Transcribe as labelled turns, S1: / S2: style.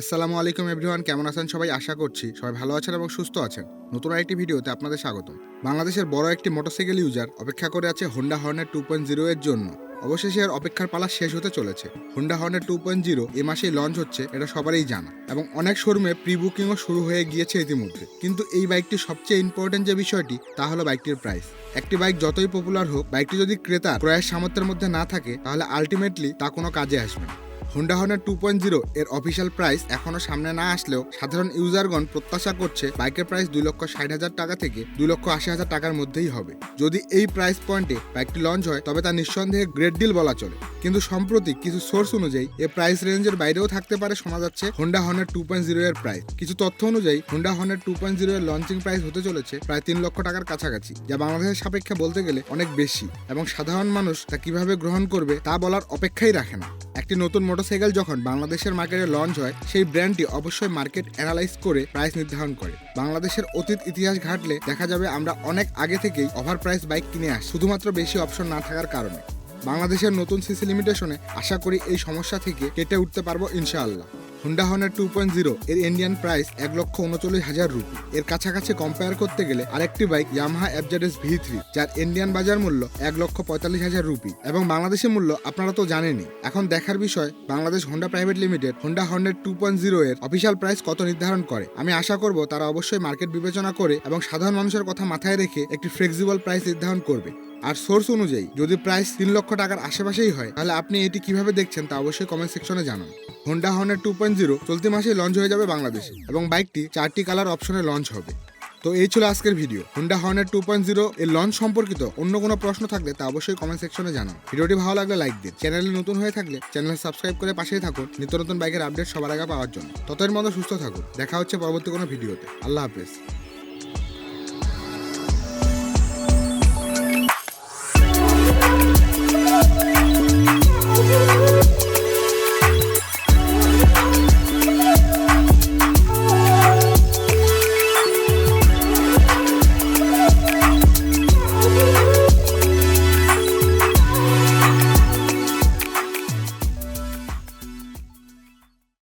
S1: আসসালামু আলাইকুম এভরিওয়ান, কেমন আছেন সবাই? আশা করছি সবাই ভালো আছেন এবং সুস্থ আছেন। নতুন আরেকটি ভিডিওতে আপনাদের স্বাগতম। বাংলাদেশের বড় একটি মোটরসাইকেল ইউজার অপেক্ষা করে আছে হোন্ডা হর্নের টু পয়েন্ট জিরো এর জন্য। অবশেষে এর অপেক্ষার পালা শেষ হতে চলেছে। হোন্ডা হর্নের টু পয়েন্ট জিরো এ মাসেই লঞ্চ হচ্ছে, এটা সবারই জানা। এবং অনেক শোরুমে প্রি বুকিংও শুরু হয়ে গিয়েছে ইতিমধ্যে। কিন্তু এই বাইকটি সবচেয়ে ইম্পর্টেন্ট যে বিষয়টি, তা হলো বাইকটির প্রাইস একটি বাইক যতই পপুলার হোক, বাইকটি যদি ক্রেতা ক্রয়ের সামর্থ্যের মধ্যে না থাকে, তাহলে আলটিমেটলি তা কোনো কাজে আসবে না। হোন্ডা হর্নের টু পয়েন্ট জিরো এর অফিসিয়াল প্রাইস এখনও সামনে না আসলেও সাধারণ ইউজারগণ প্রত্যাশা করছে বাইকের প্রাইস দুই লক্ষ ষাট হাজার টাকা থেকে দুই লক্ষ আশি হাজার টাকার মধ্যেই হবে। যদি এই প্রাইস পয়েন্টে বাইকটি লঞ্চ হয়, তবে তা নিঃসন্দেহে গ্রেট ডিল বলা চলে। কিন্তু সম্প্রতি কিছু সোর্স অনুযায়ী এ প্রাইস রেঞ্জের বাইরেও থাকতে পারে শোনা যাচ্ছে হোন্ডা হর্নের টু পয়েন্ট জিরো এর প্রাইস কিছু তথ্য অনুযায়ী হোন্ডা হর্নের টু পয়েন্ট জিরো এর লঞ্চিং প্রাইস হতে চলেছে প্রায় তিন লক্ষ টাকার কাছাকাছি, যা বাংলাদেশের সাপেক্ষে বলতে গেলে অনেক বেশি। এবং সাধারণ মানুষ তা কীভাবে গ্রহণ করবে তা বলার অপেক্ষাই রাখে না। একটি নতুন মোটরসাইকেল যখন বাংলাদেশের মার্কেটে লঞ্চ হয়, সেই ব্র্যান্ডটি অবশ্যই মার্কেট অ্যানালাইজ করে প্রাইস নির্ধারণ করে। বাংলাদেশের অতীত ইতিহাস ঘাটলে দেখা যাবে আমরা অনেক আগে থেকেই ওভার প্রাইস বাইক কিনে আসি, শুধুমাত্র বেশি অপশন না থাকার কারণে। বাংলাদেশের নতুন সিসি লিমিটেশনে আশা করি এই সমস্যা থেকে কেটে উঠতে পারব ইনশাআল্লাহ। হুন্ডা হর্নের টু পয়েন্ট জিরো এর ইন্ডিয়ান প্রাইস এক লক্ষ উনচল্লিশ হাজার রুপি এর কাছাকাছি কম্পেয়ার করতে গেলে আরেকটি bike Yamaha FZS V three যার ইন্ডিয়ান বাজার মূল্য এক লক্ষ পঁয়তাল্লিশ হাজার রুপি এবং বাংলাদেশের মূল্য আপনারা তো জানেনই। এখন দেখার বিষয়, Bangladesh Honda private limited Honda হর্নের two point zero এর অফিসিয়াল প্রাইস কত নির্ধারণ করে? আমি আশা করব তারা অবশ্যই মার্কেট বিবেচনা করে এবং সাধারণ মানুষের কথা মাথায় রেখে একটি ফ্লেক্সিবল প্রাইস নির্ধারণ করবে। আর সোর্স অনুযায়ী যদি প্রাইস তিন লক্ষ টাকার আশেপাশেই হয়, তাহলে আপনি এটি কীভাবে দেখছেন তা অবশ্যই কমেন্ট সেকশনে জানান। হোন্ডা হর্নের টু পয়েন্ট জিরো চলতি মাসে লঞ্চ হয়ে যাবে বাংলাদেশে এবং বাইকটি চারটি কালার অপশনে লঞ্চ হবে। তো এই ছিল আজকের ভিডিও হোন্ডা হর্নের টু পয়েন্ট জিরো এর লঞ্চ সম্পর্কিত অন্য কোনো প্রশ্ন থাকলে তা অবশ্যই কমেন্ট সেকশনে জানান। ভিডিওটি ভালো লাগলে লাইক দিন। চ্যানেলে নতুন হয়ে থাকলে চ্যানেল সাবস্ক্রাইব করে পাশেই থাকুন। নিত্য নতুন বাইকের আপডেট সবার আগে পাওয়ার জন্য। ততের মতো সুস্থ থাকুন। দেখা হচ্ছে পরবর্তী কোনো ভিডিওতে আল্লাহ হাফেজ।